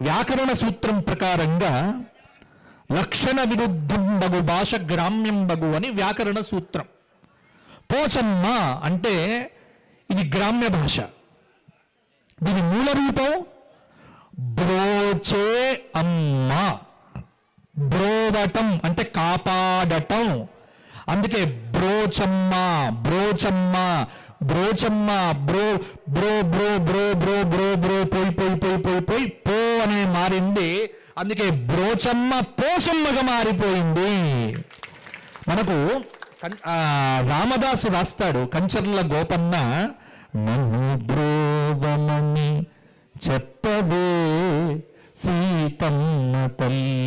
వ్యాకరణ సూత్రం ప్రకారంగా లక్షణ విరుద్ధం బగు భాష గ్రామ్యం బగు అని వ్యాకరణ సూత్రం. పోచమ్మ అంటే ఇది గ్రామ్య భాష. దీని మూల రూపం బ్రోచే అమ్మ. బ్రోవటం అంటే కాపాడటం. అందుకే బ్రోచమ్మ బ్రోచమ్మ బ్రోచమ్మ బ్రో బ్రో బ్రో బ్రో బ్రో బ్రో బ్రో పోయి పోయి పోయి పోయి పోయి పో అనే మారింది. అందుకే బ్రోచమ్మ పోచమ్మగా మారిపోయింది. మనకు రామదాసు రాస్తాడు కంచర్ల గోపన్న నన్ను బ్రోవమని చెప్పవే సీతమ్మ తల్లి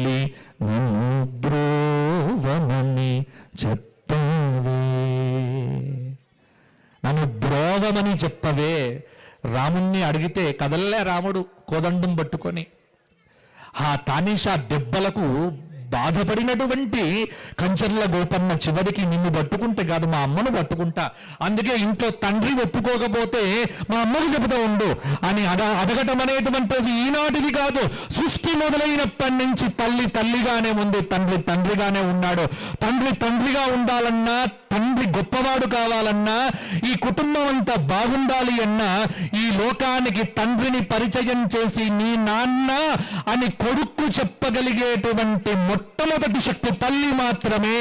నన్ను బ్రోవమని చెప్పవే. రాముణ్ణి అడిగితే కదల్లే రాముడు కోదండం పట్టుకొని. ఆ తానీషా దెబ్బలకు బాధపడినటువంటి కంచర్ల గోపన్న చివరికి నిన్ను పట్టుకుంటే కాదు మా అమ్మను పట్టుకుంటా. అందుకే ఇంట్లో తండ్రి ఒప్పుకోకపోతే మా అమ్మకు చెబుతూ ఉండు అని అడ అడగటం అనేటువంటిది ఈనాటిది కాదు. సృష్టి మొదలైనప్పటి నుంచి తల్లి తల్లిగానే ఉంది తండ్రి తండ్రిగానే ఉన్నాడు. తండ్రి తండ్రిగా ఉండాలన్నా తండ్రి గొప్పవాడు కావాలన్నా ఈ కుటుంబం అంతా బాగుండాలి అన్నా ఈ లోకానికి తండ్రిని పరిచయం చేసి నీ నాన్న అని కొడుక్కు చెప్పగలిగేటువంటి మొట్టమొదటి శక్తి తల్లి మాత్రమే.